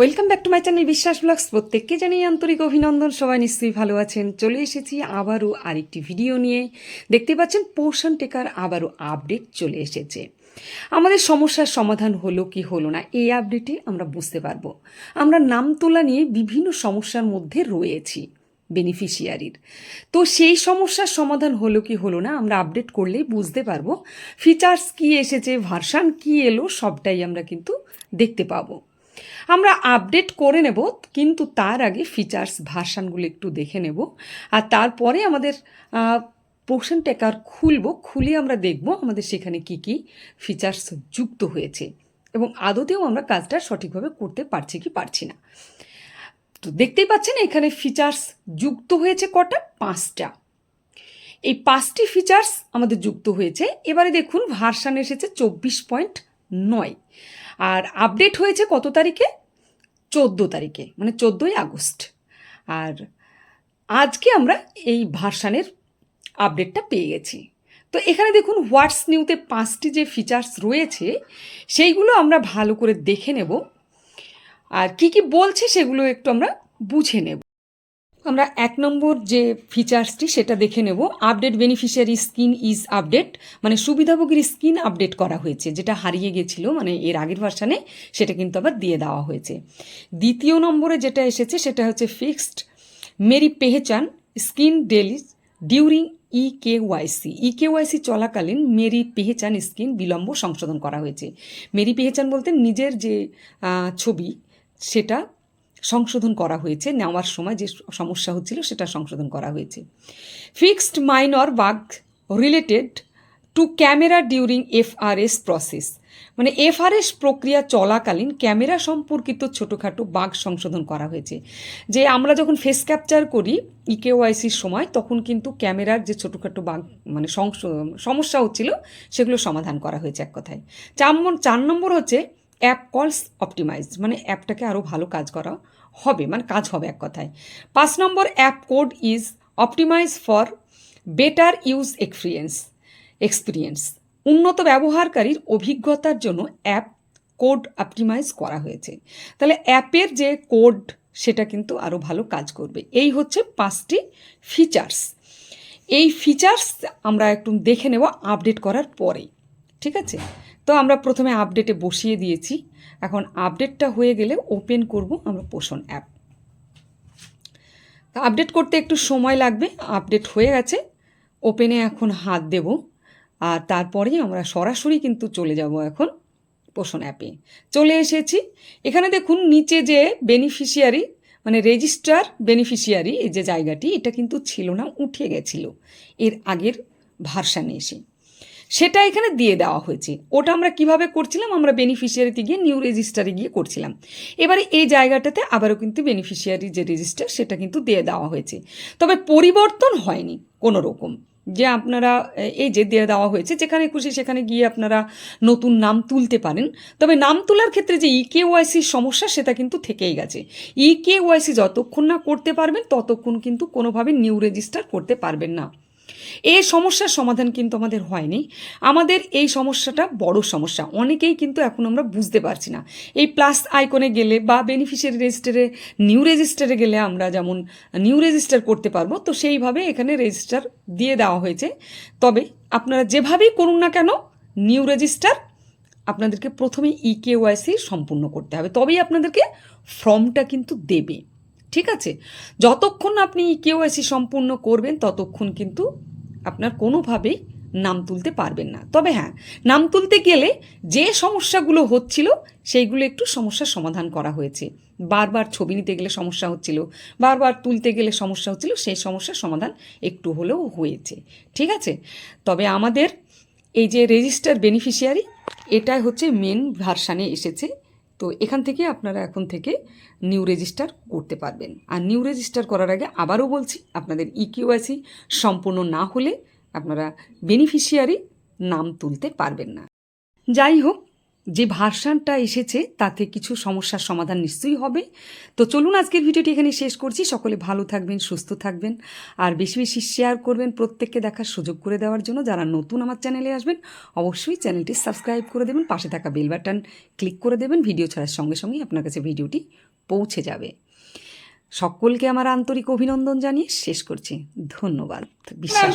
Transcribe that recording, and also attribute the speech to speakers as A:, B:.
A: Welcome back to my channel Biswas vlogs প্রত্যেককে জানিয়ে আন্তরিক অভিনন্দন। সবাই নিশ্চয়ই ভালো আছেন। চলে এসেছি আবারও আরেকটি ভিডিও নিয়ে। দেখতে পাচ্ছেন পোষণ টেকার আবারও আপডেট চলে এসেছে। আমাদের সমস্যার সমাধান হলো কি হলো না, এই আপডেটে আমরা বুঝতে পারব। আমরা নাম তোলা নিয়ে বিভিন্ন সমস্যার মধ্যে রয়েছি বেনিফিশিয়ারির তো সেই সমস্যার সমাধান হলো কি হলো না, আমরা আপডেট করলেই বুঝতে পারব। ফিচার্স কি এসেছে ভার্সান কি এলো, সবটাই আমরা কিন্তু দেখতে পাবো। আমরা আপডেট করে নেব, কিন্তু তার আগে ফিচার্স ভার্সানগুলো একটু দেখে নেব। আর তারপরে আমাদের পোর্শন টেকার খুলব, খুলে আমরা দেখব আমাদের সেখানে কি কি ফিচার্স যুক্ত হয়েছে। এবং আদতেও আমরা কাজটা সঠিকভাবে করতে পারছি কি পারছি না। তো দেখতেই পাচ্ছেন এখানে ফিচার্স যুক্ত হয়েছে কটা? পাঁচটা। এই পাঁচটি ফিচার্স আমাদের যুক্ত হয়েছে। এবারে দেখুন, ভার্সান এসেছে চব্বিশ পয়েন্ট নয়। আর আপডেট হয়েছে কত তারিখে? চোদ্দ তারিখে মানে চোদ্দোই আগস্ট। আর আজকে আমরা এই ভার্সানের আপডেটটা পেয়ে গেছি। তো এখানে দেখুন হোয়াটস নিউতে পাঁচটি যে ফিচার্স রয়েছে, সেইগুলো আমরা ভালো করে দেখে নেব। আর কি কি বলছে সেগুলো একটু আমরা বুঝে নেব। আমরা এক নম্বর যে ফিচার্সটি সেটা দেখে নেব। Update beneficiary screen is update মানে সুবিধাভোগীর স্কিন আপডেট করা হয়েছে, যেটা হারিয়ে গেছিল মানে এর আগের ভার্সানে সেটা কিন্তু আবার দিয়ে দেওয়া হয়েছে। দ্বিতীয় নম্বরে যেটা এসেছে সেটা হচ্ছে fixed Meri Pehchan screen delay during E K Y C E K Y C চলাকালীন মেরি পেহেচান স্কিন বিলম্ব সংশোধন করা হয়েছে। মেরি পেহেচান বলতে নিজের যে ছবি, সেটা সংশোধন করা হয়েছে, নেওয়ার সময় যে সমস্যা হচ্ছিল সেটা সংশোধন করা হয়েছে। Fixed minor bug related to camera during FRS process মানে এফআরএস প্রক্রিয়া চলাকালীন ক্যামেরা সম্পর্কিত ছোটোখাটো বাঘ সংশোধন করা হয়েছে। যে আমরা যখন ফেস ক্যাপচার করি E ইকেওয়াইসির সময়, তখন কিন্তু ক্যামেরার যে ছোটোখাটো বাঘ মানে সমস্যা হচ্ছিল, সেগুলো সমাধান করা হয়েছে এক কথায়। চার চার নম্বর হচ্ছে অ্যাপ কলস অপটিমাইজ মানে অ্যাপটাকে আরও ভালো কাজ করা হবে মানে কাজ হবে এক কথায়। পাঁচ নম্বর app code is optimise for better use experience experience উন্নত ব্যবহারকারীর অভিজ্ঞতার জন্য অ্যাপ কোড অপটিমাইজ করা হয়েছে। তাহলে অ্যাপের যে কোড সেটা কিন্তু আরও ভালো কাজ করবে। এই হচ্ছে পাঁচটি ফিচার্স এই ফিচার্স আমরা একটু দেখে নেব আপডেট করার পরে। ঠিক আছে? তো আমরা প্রথমে আপডেটে বসিয়ে দিয়েছি। এখন আপডেটটা হয়ে গেলে ওপেন করব আমরা পোষণ অ্যাপ আপডেট করতে একটু সময় লাগবে আপডেট হয়ে গেছে। ওপেনে এখন হাত দেব। আর তারপরেই আমরা সরাসরি কিন্তু চলে যাব এখন পোষণ অ্যাপে চলে এসেছি। এখানে দেখুন নিচে যে বেনিফিশিয়ারি মানে রেজিস্টার বেনিফিশিয়ারি এই যে জায়গাটি, এটা কিন্তু ছিল না, উঠে গেছিল। এর আগের ভার্সানে এসে। সেটা এখানে দিয়ে দেওয়া হয়েছে। ওটা আমরা কীভাবে করছিলাম? আমরা বেনিফিশিয়ারিতে গিয়ে নিউ রেজিস্টারে গিয়ে করছিলাম। এবারে এই জায়গাটাতে আবারও কিন্তু বেনিফিশিয়ারি যে রেজিস্টার সেটা কিন্তু দিয়ে দেওয়া হয়েছে। তবে পরিবর্তন হয়নি কোনো রকম যে আপনারা, এই যে দিয়ে দেওয়া হয়েছে, যেখানে খুশি সেখানে গিয়ে আপনারা নতুন নাম তুলতে পারেন। তবে নাম তোলার ক্ষেত্রে যে ই কে ওয়াইসির সমস্যা, সেটা কিন্তু থেকেই গেছে। ই কে ওয়াইসি যতক্ষণ না করতে পারবেন, ততক্ষণ কিন্তু কোনোভাবে নিউ রেজিস্টার করতে পারবেন না। এই সমস্যার সমাধান কিন্তু আমাদের হয়নি। আমাদের এই সমস্যাটা বড় সমস্যা। অনেকেই কিন্তু এখন আমরা বুঝতে পারছি না। এই প্লাস আইকনে গেলে বা বেনিফিশিয়ারি রেজিস্টারে নিউ রেজিস্টারে গেলে আমরা যেমন নিউ রেজিস্টার করতে পারব, তো সেইভাবে এখানে রেজিস্টার দিয়ে দেওয়া হয়েছে। তবে আপনারা যেভাবেই করুন না কেন নিউ রেজিস্টার আপনাদেরকে প্রথমে ই কেওয়াইসি সম্পূর্ণ করতে হবে। তবেই আপনাদেরকে ফর্মটা কিন্তু দেবে। ঠিক আছে? যতক্ষণ আপনি কেওয়াইসি সম্পূর্ণ করবেন, ততক্ষণ কিন্তু আপনার কোনোভাবেই নাম তুলতে পারবেন না। তবে হ্যাঁ নাম তুলতে গেলে যে সমস্যাগুলো হচ্ছিল, সেইগুলো একটু সমস্যার সমাধান করা হয়েছে। বারবার ছবি নিতে গেলে সমস্যা হচ্ছিল, বারবার তুলতে গেলে সমস্যা হচ্ছিল, সেই সমস্যার সমাধান একটু হলেও হয়েছে। ঠিক আছে? তবে আমাদের এই যে রেজিস্টার বেনিফিশিয়ারি, এটাই হচ্ছে মেন ভার্সানে এসেছে। তো এখান থেকে আপনারা এখন থেকে নিউ রেজিস্টার করতে পারবেন। আর নিউ রেজিস্টার করার আগে আবারও বলছি, আপনাদের E ইকিউআইসি সম্পূর্ণ না হলে আপনারা বেনিফিশিয়ারি নাম তুলতে পারবেন না। যাই হোক যে ভার্সানটা এসেছে, তাতে কিছু সমস্যার সমাধান নিশ্চয়ই হবে। তো চলুন আজকের ভিডিওটি এখানে শেষ করছি। সকলে ভালো থাকবেন, সুস্থ থাকবেন, আর বেশি বেশি শেয়ার করবেন প্রত্যেককে দেখার সুযোগ করে দেওয়ার জন্য। যারা নতুন আমার চ্যানেলে আসবেন, অবশ্যই চ্যানেলটি সাবস্ক্রাইব করে দেবেন, পাশে থাকা বেল বাটন ক্লিক করে দেবেন, ভিডিও ছাড়ার সঙ্গে সঙ্গে আপনার কাছে ভিডিওটি পৌঁছে যাবে। সকলকে আমার আন্তরিক অভিনন্দন জানিয়ে শেষ করছি। ধন্যবাদ। বিশ্বাস।